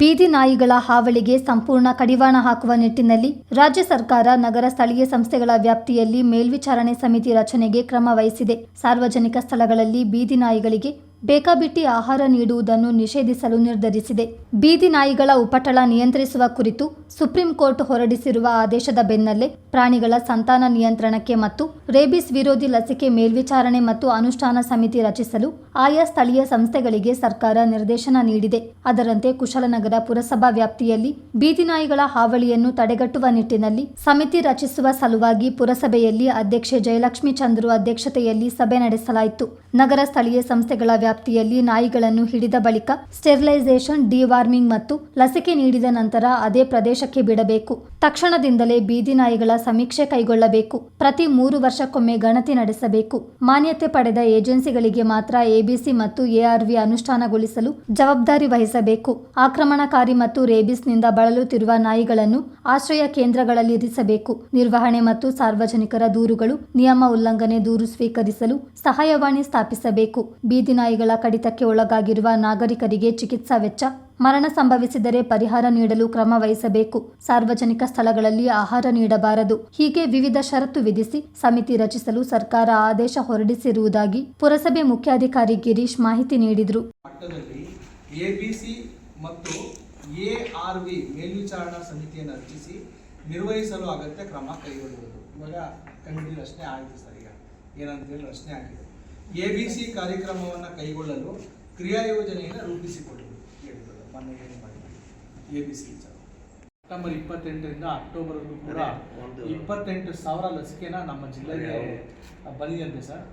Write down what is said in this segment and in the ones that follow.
ಬೀದಿ ನಾಯಿಗಳ ಹಾವಳಿಗೆ ಸಂಪೂರ್ಣ ಕಡಿವಾಣ ಹಾಕುವ ನಿಟ್ಟಿನಲ್ಲಿ ರಾಜ್ಯ ಸರ್ಕಾರ ನಗರ ಸ್ಥಳೀಯ ಸಂಸ್ಥೆಗಳ ವ್ಯಾಪ್ತಿಯಲ್ಲಿ ಮೇಲ್ವಿಚಾರಣೆ ಸಮಿತಿ ರಚನೆಗೆ ಕ್ರಮ ವಹಿಸಿದೆ. ಸಾರ್ವಜನಿಕ ಸ್ಥಳಗಳಲ್ಲಿ ಬೀದಿ ನಾಯಿಗಳಿಗೆ ಬೇಕಾಬಿಟ್ಟಿ ಆಹಾರ ನೀಡುವುದನ್ನು ನಿಷೇಧಿಸಲು ನಿರ್ಧರಿಸಿದೆ. ಬೀದಿ ನಾಯಿಗಳ ಉಪಟಳ ನಿಯಂತ್ರಿಸುವ ಕುರಿತು ಸುಪ್ರೀಂ ಕೋರ್ಟ್ ಹೊರಡಿಸಿರುವ ಆದೇಶದ ಬೆನ್ನಲ್ಲೇ ಪ್ರಾಣಿಗಳ ಸಂತಾನ ನಿಯಂತ್ರಣಕ್ಕೆ ಮತ್ತು ರೇಬಿಸ್ ವಿರೋಧಿ ಲಸಿಕೆ ಮೇಲ್ವಿಚಾರಣೆ ಮತ್ತು ಅನುಷ್ಠಾನ ಸಮಿತಿ ರಚಿಸಲು ಆಯಾ ಸ್ಥಳೀಯ ಸಂಸ್ಥೆಗಳಿಗೆ ಸರ್ಕಾರ ನಿರ್ದೇಶನ ನೀಡಿದೆ. ಅದರಂತೆ ಕುಶಲನಗರ ಪುರಸಭಾ ವ್ಯಾಪ್ತಿಯಲ್ಲಿ ಬೀದಿನಾಯಿಗಳ ಹಾವಳಿಯನ್ನು ತಡೆಗಟ್ಟುವ ನಿಟ್ಟಿನಲ್ಲಿ ಸಮಿತಿ ರಚಿಸುವ ಸಲುವಾಗಿ ಪುರಸಭೆಯಲ್ಲಿ ಅಧ್ಯಕ್ಷೆ ಜಯಲಕ್ಷ್ಮಿ ಚಂದ್ರು ಅಧ್ಯಕ್ಷತೆಯಲ್ಲಿ ಸಭೆ ನಡೆಸಲಾಯಿತು. ನಗರ ಸ್ಥಳೀಯ ಸಂಸ್ಥೆಗಳ ವ್ಯಾಪ್ತಿಯಲ್ಲಿ ನಾಯಿಗಳನ್ನು ಹಿಡಿದ ಬಳಿಕ ಸ್ಟೆರಿಲೈಸೇಷನ್, ಡಿವಾರ್ಮಿಂಗ್ ಮತ್ತು ಲಸಿಕೆ ನೀಡಿದ ನಂತರ ಅದೇ ಪ್ರದೇಶಕ್ಕೆ ಬಿಡಬೇಕು. ತಕ್ಷಣದಿಂದಲೇ ಬೀದಿ ನಾಯಿಗಳ ಸಮೀಕ್ಷೆ ಕೈಗೊಳ್ಳಬೇಕು. ಪ್ರತಿ ಮೂರು ವರ್ಷಕ್ಕೊಮ್ಮೆ ಗಣತಿ ನಡೆಸಬೇಕು. ಮಾನ್ಯತೆ ಪಡೆದ ಏಜೆನ್ಸಿಗಳಿಗೆ ಮಾತ್ರ ಎಬಿಸಿ ಮತ್ತು ಎಆರ್ವಿ ಅನುಷ್ಠಾನಗೊಳಿಸಲು ಜವಾಬ್ದಾರಿ ವಹಿಸಬೇಕು. ಆಕ್ರಮಣಕಾರಿ ಮತ್ತು ರೇಬಿಸ್ನಿಂದ ಬಳಲುತ್ತಿರುವ ನಾಯಿಗಳನ್ನು ಆಶ್ರಯ ಕೇಂದ್ರಗಳಲ್ಲಿ ಇರಿಸಬೇಕು. ನಿರ್ವಹಣೆ ಮತ್ತು ಸಾರ್ವಜನಿಕರ ದೂರುಗಳು, ನಿಯಮ ಉಲ್ಲಂಘನೆ ದೂರು ಸ್ವೀಕರಿಸಲು ಸಹಾಯವಾಣಿ ಸ್ಥಾಪಿಸಬೇಕು. ಬೀದಿ ನಾಯಿಗಳ ಕಡಿತಕ್ಕೆ ಒಳಗಾಗಿರುವ ನಾಗರಿಕರಿಗೆ ಚಿಕಿತ್ಸಾ ವೆಚ್ಚ ಮರಣ ಸಂಭವಿಸಿದರೆ ಪರಿಹಾರ ನೀಡಲು ಕ್ರಮ ವಹಿಸಬೇಕು. ಸಾರ್ವಜನಿಕ ಸ್ಥಳಗಳಲ್ಲಿ ಆಹಾರ ನೀಡಬಾರದು. ಹೀಗೆ ವಿವಿಧ ಷರತ್ತು ವಿಧಿಸಿ ಸಮಿತಿ ರಚಿಸಲು ಸರ್ಕಾರ ಆದೇಶ ಹೊರಡಿಸಿರುವುದಾಗಿ ಪುರಸಭೆ ಮುಖ್ಯಾಧಿಕಾರಿ ಗಿರೀಶ್ ಮಾಹಿತಿ ನೀಡಿದರು. ಮತ್ತು ಎಆರ್ವಿ ಮೇಲ್ವಿಚಾರಣಾ ಸಮಿತಿಯನ್ನು ರಚಿಸಿ ನಿರ್ವಹಿಸಲು ಅಗತ್ಯ ಕ್ರಮ ಕೈಗೊಳ್ಳುವುದು. ಇವಾಗ ಕಮಿಟಿ ರಚನೆ ಆಗಿದೆ ಸರ್ ಈಗ. ಏನಂತೇಳಿ ರಚನೆ ಆಗಿದೆ. ಎ ಬಿ ಸಿ ಕಾರ್ಯಕ್ರಮವನ್ನು ಕೈಗೊಳ್ಳಲು ಕ್ರಿಯಾ ಯೋಜನೆಯನ್ನು ರೂಪಿಸಿಕೊಳ್ಳುವುದು ಮೊನ್ನೆ ಏನು ಮಾಡಿದ್ವಿ ಎ ಬಿ ಸಿ ಸೆಪ್ಟೆಂಬರ್ ಇಪ್ಪತ್ತೆಂಟರಿಂದ ಅಕ್ಟೋಬರ್ವರೆಗೂ ಕೂಡ ಇಪ್ಪತ್ತೆಂಟು ಸಾವಿರ ಲಸಿಕೆನ ನಮ್ಮ ಜಿಲ್ಲೆಗೆ. ಬಂದಿದೆ ಸರ್.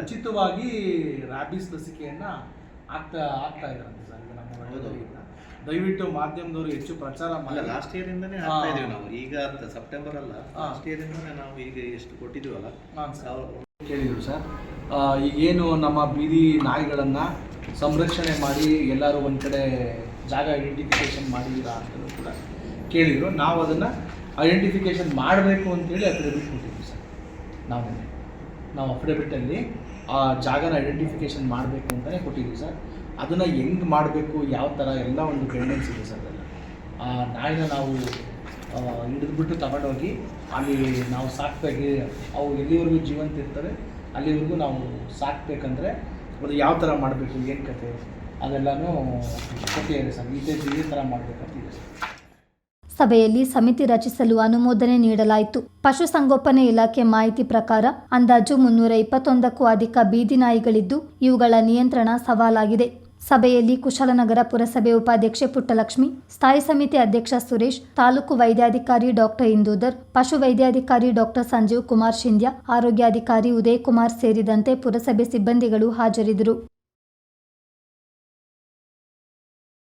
ಉಚಿತವಾಗಿ ರ್ಯಾಬಿಸ್ ಲಸಿಕೆಯನ್ನು ಆಗ್ತಾ ಆಗ್ತಾ ಇದ್ದಾರಂತೆ ಸರ್ ಈಗ ನಮ್ಮ. ದಯವಿಟ್ಟು ಮಾಧ್ಯಮದವರು ಹೆಚ್ಚು ಪ್ರಚಾರ ಮಾಡಿ. ಲಾಸ್ಟ್ ಇಯರ್ ಇಂದಾನೆ ಹಾ. ಆಗ್ತಾ ಇದೀವಿ ನಾವು. ಈಗ ಅಂತ ಸೆಪ್ಟೆಂಬರ್ ಅಲ್ಲ. ಲಾಸ್ಟ್ ಇಯರ್ ಇಂದಾನೆ ನಾವು ಈಗ ಎಷ್ಟು ಕೊಟ್ಟಿದೀವಲ್ಲ ಕೇಳಿದ್ರು ಸರ್. ಈಗೇನು ನಮ್ಮ ಬೀದಿ ನಾಯಿಗಳನ್ನು ಸಂರಕ್ಷಣೆ ಮಾಡಿ ಎಲ್ಲರೂ ಒಂದು ಕಡೆ ಜಾಗ ಐಡೆಂಟಿಫಿಕೇಶನ್ ಮಾಡಿದ್ದೀರಾ ಅಂತಲೂ ಕೂಡ ಕೇಳಿದರು. ನಾವು ಅದನ್ನು ಐಡೆಂಟಿಫಿಕೇಶನ್ ಮಾಡಬೇಕು ಅಂತೇಳಿ ಅಫಿಡವಿಟ್ ಕೊಟ್ಟಿದ್ವಿ ಸರ್. ನಾವು. ನಾವು ಅಫಿಡವಿಟಲ್ಲಿ ಆ ಜಾಗನ ಐಡೆಂಟಿಫಿಕೇಶನ್ ಮಾಡಬೇಕು ಅಂತಲೇ ಕೊಟ್ಟಿದ್ವಿ ಸರ್. ಅದನ್ನು ಹೆಂಗೆ ಮಾಡಬೇಕು, ಯಾವ ಥರ ಎಲ್ಲ ಒಂದು ಗೈಡೆನ್ಸ್ ಇದೆ ಸರ್ ಅದೆಲ್ಲ ಆ ನಾಯಿನ ನಾವು ಹಿಡಿದ್ಬಿಟ್ಟು ತಗೊಂಡೋಗಿ ಅಲ್ಲಿ ನಾವು ಸಾಕ್ಬೇಕು ಅವು ಎಲ್ಲಿವರೆಗೂ ಜೀವಂತ ಇರ್ತಾರೆ, ಅಲ್ಲಿವರೆಗೂ ನಾವು ಸಾಕ್ಬೇಕಂದ್ರೆ ಅದು ಯಾವ ಥರ ಮಾಡಬೇಕು, ಏನು ಕತೆ ಅದೆಲ್ಲನೂ ಸಭೆಯಲ್ಲಿ ಸಮಿತಿ ರಚಿಸಲು ಅನುಮೋದನೆ ನೀಡಲಾಯಿತು. ಪಶುಸಂಗೋಪನೆ ಇಲಾಖೆ ಮಾಹಿತಿ ಪ್ರಕಾರ ಅಂದಾಜು ಮುನ್ನೂರ ಇಪ್ಪತ್ತೊಂದಕ್ಕೂ ಅಧಿಕ ಬೀದಿ ನಾಯಿಗಳಿದ್ದು ಇವುಗಳ ನಿಯಂತ್ರಣ ಸವಾಲಾಗಿದೆ. ಸಭೆಯಲ್ಲಿ ಕುಶಲನಗರ ಪುರಸಭೆ ಉಪಾಧ್ಯಕ್ಷೆ ಪುಟ್ಟಲಕ್ಷ್ಮಿ, ಸ್ಥಾಯಿ ಸಮಿತಿ ಅಧ್ಯಕ್ಷ ಸುರೇಶ್, ತಾಲೂಕು ವೈದ್ಯಾಧಿಕಾರಿ ಡಾಕ್ಟರ್ ಇಂದೂಧರ್ ಪಶು ವೈದ್ಯಾಧಿಕಾರಿ ಡಾಕ್ಟರ್ ಸಂಜೀವ್ ಕುಮಾರ್ ಶಿಂದ್ಯಾ, ಆರೋಗ್ಯಾಧಿಕಾರಿ ಉದಯ್ ಕುಮಾರ್ ಸೇರಿದಂತೆ ಪುರಸಭೆ ಸಿಬ್ಬಂದಿಗಳು ಹಾಜರಿದ್ದರು.